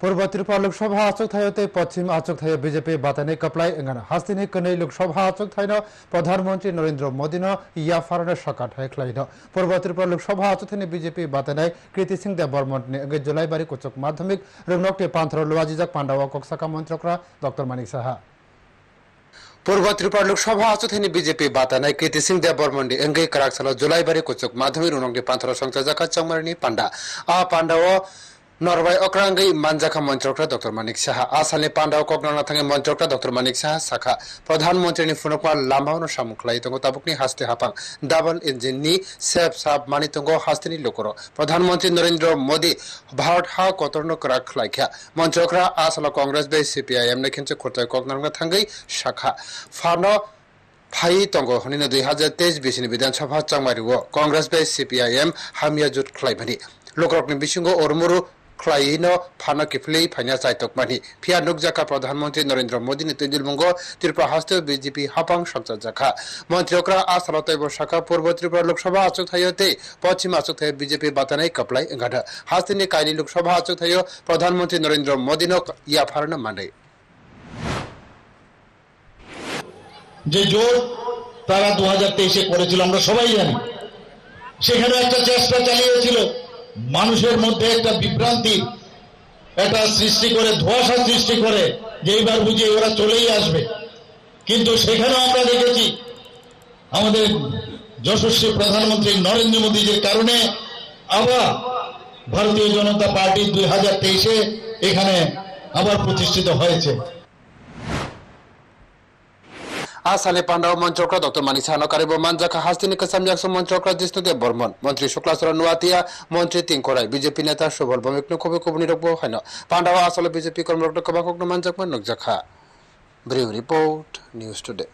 પૂર્વ ત્રિપુરા લોકસભા આચક થયો તે પશ્ચિમ આચક થયો બીજેપી બાતાને કપલાઈ અંગણ હાસ્તીને કને લોકસભા આચક થઈનો પ્રધાનમંત્રી નરેન્દ્ર મોદીનો યાફારને સકાટ હેખલાઈનો પૂર્વ ત્રિપુરા લોકસભા આચક થઈને બીજેપી બાતાનાઈ કીર્તિસિંહ દેવ બર્મનને અંગે જુલાઈ બારી ઉચ્ચ માધ્યમિક રૂમનોકટે પાંથરો લોવાજીજક પાંડાવા કક્ષાકા મંત્રકરા ડોક્ટર মানিক সাহা পূর্ব ত্রিপুরা লোকসভা আসনে বিজেপি বাতানায় কীর্তি সিং দেব বর্মন্ডি এঙ্গে কারাকসাল জুলাই বারি কোচক মাধ্যমিক উনঙ্গে পান্থর সংযোজক চংমারিনী পান্ডা আ পান্ডা ও নরবাই অক্রাঙ্গি মানজাখা মন্ত্রকরা ডক্টর মানিক সাহা আসালে পান্ডাও কগ্ননা থাঙ্গে মন্ত্রকরা ডক্টর মানিক সাহা শাখা প্রধানমন্ত্রীনি ফুনকমা লামাউন সামুখলাই তঙ্গ তাবুকনি হাস্তে হাপাং ডাবল ইঞ্জিননি সেব সাব মানি তঙ্গ হাস্তেনি লোকর প্রধানমন্ত্রী নরেন্দ্র মোদি ভারত হা কতর্ন করা খলাইখা মন্ত্রকরা আসালা কংগ্রেস বে সিপিআইএম নে খিনচে খোরতায় কগ্ননা থাঙ্গি শাখা ফানো ফাই তঙ্গ হনিন দুই হাজার তেইশ বিশনি বিধানসভা চাংমারিও কংগ্রেস বে সিপিআইএম হামিয়া জুট খলাইভানি লোকরকনি বিশিঙ্গ অরমুরু খলাইনো ফানো কিফলি ফাইনা চাইতকমানি ফিয়া নুক জাকা প্রধানমন্ত্রী নরেন্দ্র মোদি নে তৈদিলবঙ্গ ত্রিপুরা হাস্তে বিজেপি হাপাং সংসদ জাকা মন্ত্রী মন্ত্রীকরা আ সরতৈব শাখা পূর্ব ত্রিপুরা লোকসভা আচুক থাইতে পশ্চিম আচুক থাই বিজেপি বাতানাই কপলাই গাঠা হাস্তে নে কাইনি লোকসভা আচুক থাইও প্রধানমন্ত্রী নরেন্দ্র মোদি নক ইয়া ফারনা মানে যে জোর তারা দু হাজার করেছিল, আমরা সবাই জানি। সেখানে একটা চেষ্টা চালিয়েছিল। মানুষের মধ্যে একটা বিভ্রান্তি, একটা সৃষ্টি করে, ধোয়াশা সৃষ্টি করে, যে এইবার বুঝি ওরা চলেই আসবে। কিন্তু সেখানেও আমরা দেখেছি, আমাদের যশস্বী প্রধানমন্ত্রী নরেন্দ্র মোদীজির কারণে আবার ভারতীয় জনতা পার্টি দুই হাজার তেইশে এখানে আবার প্রতিষ্ঠিত হয়েছে। আ সালে পান্ডাও মঞ্চক্রা ডক্টর মানিক সাহানো কারিব মানজাখা হাস্তিনিক সামজাক মঞ্চক্রা জিষ্ণুদেব বর্মন মন্ত্রী শুক্লাচরণ নুয়াতিয়া মন্ত্রী তিংকরাই বিজেপি নেতা সুবল ভৌমিক কবি কবি নিরব হন পান্ডাও আসলে বিজেপি কর্মরক্ত কবাকক মানজাকমান নকজাখা ব্রিউ রিপোর্ট নিউজ টুডে।